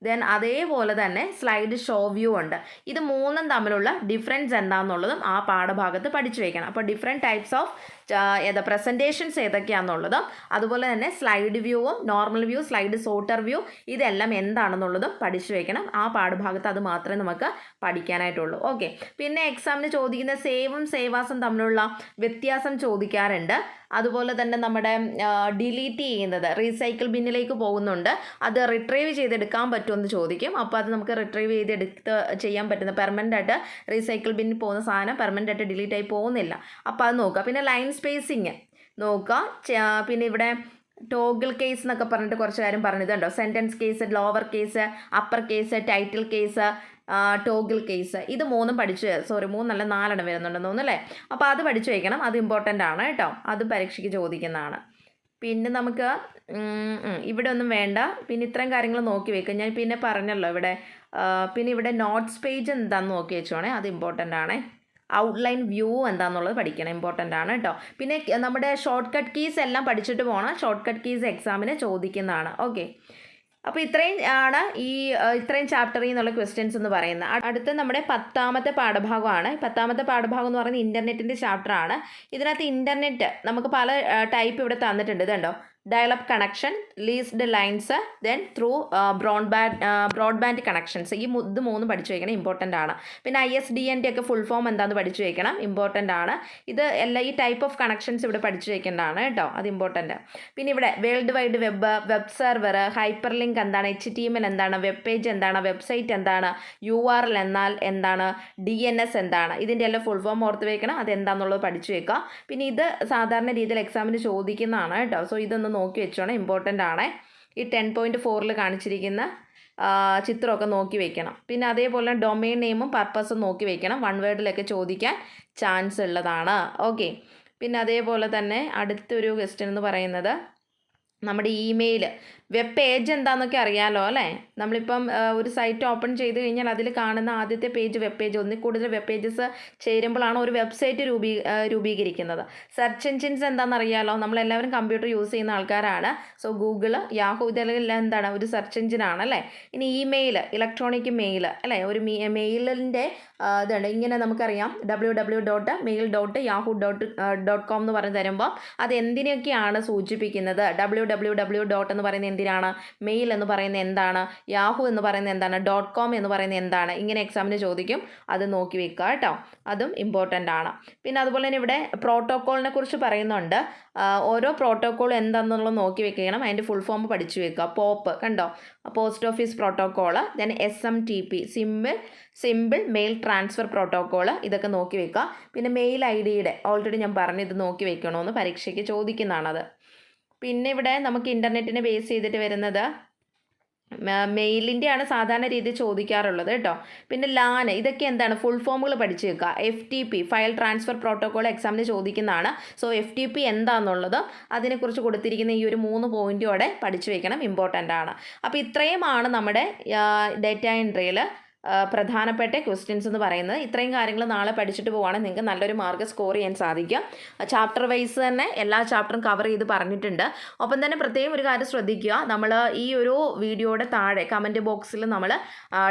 ദെൻ അതേപോലെ തന്നെ സ്ലൈഡ് ഷോ വ്യൂ ഉണ്ട്. ഇത് മൂന്നും തമ്മിലുള്ള ഡിഫറൻസ് എന്താണെന്നുള്ളതും ആ പാഠഭാഗത്ത് പഠിച്ചു വയ്ക്കണം അപ്പോൾ ഡിഫറെന്റ് ടൈപ്സ് ഓഫ് ഏതാ പ്രസന്റേഷൻസ് ഏതൊക്കെയാണെന്നുള്ളതും അതുപോലെ തന്നെ സ്ലൈഡ് വ്യൂവും normal view slide sorter view ഇതെല്ലാം എന്താണെന്നുള്ളതും പഠിച്ചു വയ്ക്കണം ആ പാഠഭാഗത്ത് അത് മാത്രമേ നമുക്ക് പഠിക്കാനായിട്ടുള്ളൂ. ഓക്കെ പിന്നെ എക്സാമിന് ചോദിക്കുന്ന സേവും സേവാസും തമ്മിലുള്ള വ്യത്യാസം ചോദിക്കാറുണ്ട്. അതുപോലെ തന്നെ നമ്മുടെ ഡിലീറ്റ് ചെയ്യുന്നത് റീസൈക്കിൾ ബിന്നിലേക്ക് പോകുന്നുണ്ട്. അത് റിട്രീവ് ചെയ്തെടുക്കാൻ പറ്റുമെന്ന് ചോദിക്കും. അപ്പോൾ അത് നമുക്ക് റിട്രീവ് ചെയ്തെടുത്ത് ചെയ്യാൻ പറ്റുന്ന പെർമനന്റ് ആയിട്ട് റീസൈക്കിൾ ബിന്നിൽ പോകുന്ന സാധനം പെർമനന്റ് ആയിട്ട് ഡിലീറ്റ് ആയി പോകുന്നില്ല. അപ്പോൾ അത് നോക്കുക. പിന്നെ ലൈൻ സ്പേസിങ് നോക്കുക. പിന്നെ ഇവിടെ ടോഗിൾ കേസ് എന്നൊക്കെ പറഞ്ഞിട്ട് കുറച്ച് കാര്യം പറഞ്ഞിട്ടുണ്ടോ. Sentence case lower case upper case title case toggle case. ഇത് മൂന്നും പഠിച്ച് സോറി മൂന്നല്ല നാലെണ്ണം വരുന്നുണ്ടെന്ന് തോന്നുന്നു അല്ലേ? അപ്പോൾ അത് പഠിച്ചു വയ്ക്കണം അത് ഇമ്പോർട്ടന്റ് ആണ് കേട്ടോ. അത് പരീക്ഷയ്ക്ക് ചോദിക്കുന്നതാണ്. പിന്നെ നമുക്ക് ഇവിടെ ഒന്നും വേണ്ട. പിന്നെ ഇത്രയും കാര്യങ്ങൾ നോക്കി വെക്കും. ഞാൻ പിന്നെ പറഞ്ഞല്ലോ ഇവിടെ പിന്നെ ഇവിടെ നോട്ട്സ് പേജ് എന്താണെന്ന് നോക്കി വെച്ചോണേ. അത് ഇമ്പോർട്ടന്റ് ആണേ. ഔട്ട്ലൈൻ വ്യൂ എന്താണെന്നുള്ളത് പഠിക്കണം. ഇമ്പോർട്ടന്റ് ആണ് കേട്ടോ. പിന്നെ നമ്മുടെ ഷോർട്ട് കട്ട് കീസ് എല്ലാം പഠിച്ചിട്ട് പോകണം ഷോർട്ട് കട്ട് കീസ് എക്സാമിന് ചോദിക്കുന്നതാണ്. ഓക്കെ അപ്പോൾ ഇത്രയും ആണ് ഈ ഇത്രയും ചാപ്റ്ററിൽ നിന്നുള്ള ക്വസ്റ്റ്യൻസ് എന്ന് പറയുന്നത്. അടുത്ത നമ്മുടെ പത്താമത്തെ പാഠഭാഗമാണ്. പത്താമത്തെ പാഠഭാഗം എന്ന് പറയുന്നത് ഇന്റർനെറ്റിന്റെ ചാപ്റ്ററാണ് ഇതിനകത്ത് ഇന്റർനെറ്റ് നമുക്ക് പല ടൈപ്പ് ഇവിടെ തന്നിട്ടുണ്ട്. ഇതുണ്ടോ? Dialup connection leased lines then through broadband broadband connections ഈ ഇത് മൂന്നും പഠിച്ചു വയ്ക്കണം ഇമ്പോർട്ടന്റ് ആണ്. പിന്നെ ഐ എസ് ഡി എന്റെ ഒക്കെ ഫുൾ ഫോം എന്താണെന്ന് പഠിച്ചു വയ്ക്കണം ഇമ്പോർട്ടന്റ് ആണ്. ഇത് എല്ലാ ഈ ടൈപ്പ് ഓഫ് കണക്ഷൻസ് ഇവിടെ പഠിച്ചു വയ്ക്കേണ്ടതാണ് കേട്ടോ അത് ഇമ്പോർട്ടന്റ് പിന്നെ ഇവിടെ world wide web web server hyperlink എന്താണ് എച്ച് ടി എം എൽ എന്താണ് വെബ് പേജ് എന്താണ് വെബ്സൈറ്റ് എന്താണ് യു ആർ എൽ എന്നാൽ എന്താണ് ഡി എൻ എസ് എന്താണ്. ഇതിന്റെ എല്ലാം ഫുൾ ഫോം ഓർത്ത് വയ്ക്കണം അത് എന്താണെന്നുള്ളത് പഠിച്ചു വയ്ക്കുക പിന്നെ ഇത് സാധാരണ രീതിയിൽ എക്സാമിന് ചോദിക്കുന്നതാണ് കേട്ടോ. സോ ഇതൊന്ന് നോക്കി വെച്ചോണം. ഇമ്പോർട്ടന്റ് ആണേ. ഈ ടെൻ പോയിന്റ് ഫോറിൽ കാണിച്ചിരിക്കുന്ന ചിത്രമൊക്കെ നോക്കി വെക്കണം. പിന്നെ അതേപോലെ ഡൊമൈൻ നെയിമും പർപ്പസും നോക്കി വെക്കണം. വൺ വേർഡിലൊക്കെ ചോദിക്കാൻ ചാൻസ് ഉള്ളതാണ്. ഓക്കെ പിന്നെ അതേപോലെ തന്നെ അടുത്തൊരു ക്വസ്റ്റ്യൻ എന്ന് പറയുന്നത് നമ്മുടെ ഇമെയിൽ വെബ് പേജ് എന്താണെന്നൊക്കെ അറിയാലോ അല്ലേ? നമ്മളിപ്പം ഒരു സൈറ്റ് ഓപ്പൺ ചെയ്ത് കഴിഞ്ഞാൽ അതിൽ കാണുന്ന ആദ്യത്തെ പേജ് വെബ് പേജ് ഒന്നിൽ കൂടുതൽ വെബ് പേജസ് ചേരുമ്പോഴാണ് ഒരു വെബ്സൈറ്റ് രൂപീ രൂപീകരിക്കുന്നത്. സെർച്ച് എൻജിൻസ് എന്താണെന്ന് അറിയാലോ നമ്മളെല്ലാവരും കമ്പ്യൂട്ടർ യൂസ് ചെയ്യുന്ന ആൾക്കാരാണ്. സോ ഗൂഗിൾ യാഹു ഇതെല്ലാം എന്താണ്? ഒരു സെർച്ച് എൻജിനാണ് അല്ലേ? ഇനി ഇമെയിൽ ഇലക്ട്രോണിക് മെയിൽ അല്ലേ? ഒരു മെയിലിന്റെ ഇതുണ്ട് ഇങ്ങനെ നമുക്കറിയാം. W W dot mail dot Yahoo dot dot com എന്ന് പറഞ്ഞ് തരുമ്പോൾ അത് എന്തിനൊക്കെയാണ് സൂചിപ്പിക്കുന്നത്? ഡബ്ല്യൂ ഡബ്ല്യൂ ഡബ്ല്യൂ ഡോട്ട് എന്ന് പറയുന്നത് എന്തിനാണ്? മെയിൽ എന്ന് പറയുന്നത് എന്താണ്? യാഹു എന്ന് പറയുന്നത് എന്താണ്? ഡോട്ട് കോം എന്ന് പറയുന്നത് എന്താണ്? ഇങ്ങനെ എക്സാമിന് ചോദിക്കും. അത് നോക്കി വെക്കുക കേട്ടോ. അതും ഇമ്പോർട്ടന്റ് ആണ്. പിന്നെ അതുപോലെ തന്നെ ഇവിടെ പ്രോട്ടോക്കോളിനെ കുറിച്ച് പറയുന്നുണ്ട്. ഓരോ പ്രോട്ടോക്കോൾ എന്താണെന്നുള്ളത് നോക്കി വെക്കണം. അതിന്റെ ഫുൾ ഫോം പഠിച്ചു വെക്കുക. പോപ്പ് കണ്ടോ? Post office protocol then S M T P simple simple mail transfer protocol ഇതൊക്കെ നോക്കി വെക്കുക. പിന്നെ മെയിൽ ഐ ഡിയുടെ ഓൾറെഡി ഞാൻ പറഞ്ഞു ഇത് നോക്കി വെക്കണമെന്ന് പരീക്ഷയ്ക്ക് ചോദിക്കുന്നതാണത്. പിന്നെ ഇവിടെ നമുക്ക് ഇന്റർനെറ്റിനെ ബേസ് ചെയ്തിട്ട് വരുന്നത് മെയിലിന്റെ ആണ് സാധാരണ രീതി ചോദിക്കാറുള്ളത് കേട്ടോ. പിന്നെ ലാൻ ഇതൊക്കെ എന്താണ്? ഫുൾ ഫോമുകൾ പഠിച്ചു വെക്കുക F T P file transfer protocol എക്സാമിന് ചോദിക്കുന്നതാണ്. സോ എഫ് ടി പി എന്താണെന്നുള്ളത് അതിനെക്കുറിച്ച് കൊടുത്തിരിക്കുന്ന ഈ ഒരു മൂന്ന് പോയിന്റോടെ പഠിച്ചു വെക്കണം ഇമ്പോർട്ടന്റ് ആണ്. അപ്പോൾ ഇത്രയുമാണ് നമ്മുടെ ഡേറ്റ എൻട്രിയിൽ പ്രധാനപ്പെട്ട ക്വസ്റ്റ്യൻസ് എന്ന് പറയുന്നത്. ഇത്രയും കാര്യങ്ങൾ നാളെ പഠിച്ചിട്ട് പോവുകയാണെങ്കിൽ നിങ്ങൾക്ക് നല്ലൊരു മാർക്ക് സ്കോർ ചെയ്യാൻ സാധിക്കും. ചാപ്റ്റർ വൈസ് തന്നെ എല്ലാ ചാപ്റ്ററും കവർ ചെയ്ത് പറഞ്ഞിട്ടുണ്ട്. ഒപ്പം തന്നെ പ്രത്യേകം ഒരു കാര്യം ശ്രദ്ധിക്കുക. നമ്മൾ ഈ ഒരു വീഡിയോയുടെ താഴെ കമന്റ് ബോക്സിൽ നമ്മൾ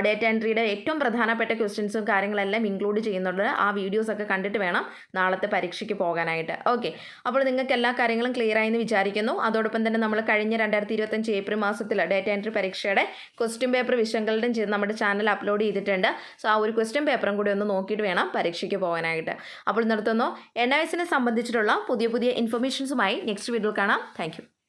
ഡേറ്റ എൻട്രിയുടെ ഏറ്റവും പ്രധാനപ്പെട്ട ക്വസ്റ്റ്യൻസും കാര്യങ്ങളെല്ലാം ഇൻക്ലൂഡ് ചെയ്യുന്നുണ്ട്. ആ വീഡിയോസൊക്കെ കണ്ടിട്ട് വേണം നാളത്തെ പരീക്ഷയ്ക്ക് പോകാനായിട്ട്. ഓക്കെ അപ്പോൾ നിങ്ങൾക്ക് എല്ലാ കാര്യങ്ങളും ക്ലിയർ ആയെന്ന് വിചാരിക്കുന്നു. അതോടൊപ്പം തന്നെ നമ്മൾ കഴിഞ്ഞ രണ്ടായിരത്തി ഇരുപത്തഞ്ച് ഏപ്രിൽ മാസത്തിൽ ഡേറ്റ എൻട്രി പരീക്ഷയുടെ ക്വസ്റ്റ്യൻ പേപ്പർ വിശകലനം ചെയ്ത് നമ്മുടെ ചാനൽ അപ്ലോഡ് ചെയ്തിട്ടുണ്ട്. സോ ആ ഒരു ക്വസ്റ്റ്യൻ പേപ്പറും കൂടി ഒന്ന് നോക്കിയിട്ട് വേണം പരീക്ഷയ്ക്ക് പോകാനായിട്ട്. അപ്പോൾ നിർത്തുന്നു. എൻ ഐ എസിനെ സംബന്ധിച്ചിട്ടുള്ള പുതിയ പുതിയ ഇൻഫർമേഷൻസുമായി നെക്സ്റ്റ് വീഡിയോയിൽ കാണാം. താങ്ക്